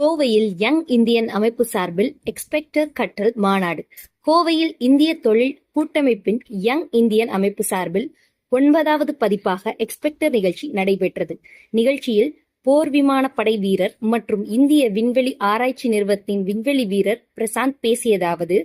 கோவையில் young Indian அமைப்பு சார்பில் எக்ஸ்பெக்டர் கற்றல் மாநாடு. கோவையில் இந்திய தொழில் கூட்டமைப்பின் யங் இந்தியன் அமைப்பு சார்பில் ஒன்பதாவது பதிப்பாக எக்ஸ்பெக்டர் நிகழ்ச்சி நடைபெற்றது. நிகழ்ச்சியில் போர் விமானப்படை வீரர் மற்றும் இந்திய விண்வெளி ஆராய்ச்சி நிறுவனத்தின் விண்வெளி வீரர் பிரசாந்த் பேசியதாவது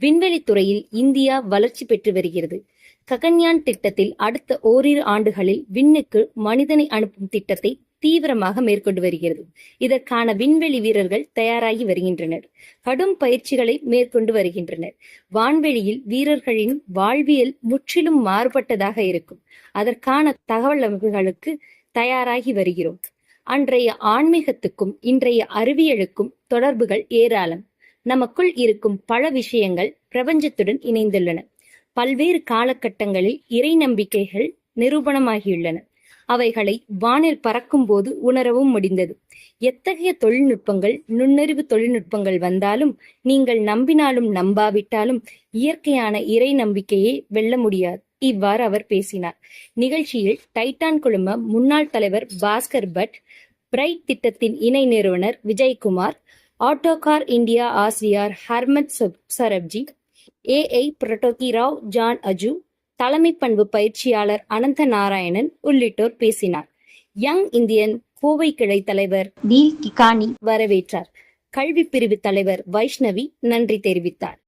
விண்வெளி துறையில் இந்தியா வளர்ச்சி பெற்று வருகிறது. ககன்யான் திட்டத்தில் அடுத்த ஓரிரு ஆண்டுகளில் விண்ணுக்கு மனிதனை அனுப்பும் திட்டத்தை தீவிரமாக மேற்கொண்டு வருகிறது. இதற்கான விண்வெளி வீரர்கள் தயாராகி வருகின்றனர். கடும் பயிற்சிகளை மேற்கொண்டு வருகின்றனர். வான்வெளியில் வீரர்களின் வாழ்வியல் முற்றிலும் மாறுபட்டதாக இருக்கும். அதற்கான தகவல் அமைப்புகளுக்கு தயாராகி வருகிறோம். அன்றைய ஆன்மீகத்துக்கும் இன்றைய அறிவியலுக்கும் தொடர்புகள் ஏராளம். நமக்குள் இருக்கும் பல விஷயங்கள் பிரபஞ்சத்துடன் இணைந்துள்ளன. பல்வேறு காலகட்டங்களில் இறை நம்பிக்கைகள் நிரூபணமாகியுள்ளன. அவைகளை வானில் பறக்கும்போது உணரவும் முடிந்தது. எத்தகைய தொழில்நுட்பங்கள் நுண்ணறிவு தொழில்நுட்பங்கள் வந்தாலும் நீங்கள் நம்பினாலும் நம்பாவிட்டாலும் இயற்கையான இறை நம்பிக்கையை வெல்ல முடியாது. இவ்வாறு அவர் பேசினார். நிகழ்ச்சியில் டைட்டான் குழும முன்னாள் தலைவர் பாஸ்கர் பட் பிரைட் திட்டத்தின் இணை நிறுவனர் விஜயகுமார் ஆட்டோகார் இந்தியா ஆசிரியர் ஹர்மத் சொப்- சரப்ஜி ஏஐ புரட்டோகி ராவ் ஜான் அஜு தலைமை பண்பு பயிற்சியாளர் அனந்த நாராயணன் உள்ளிட்டோர் பேசினார். யங் இந்தியன் கோவை கிளை தலைவர் வரவேற்றார். கல்வி பிரிவு தலைவர் வைஷ்ணவி நன்றி தெரிவித்தார்.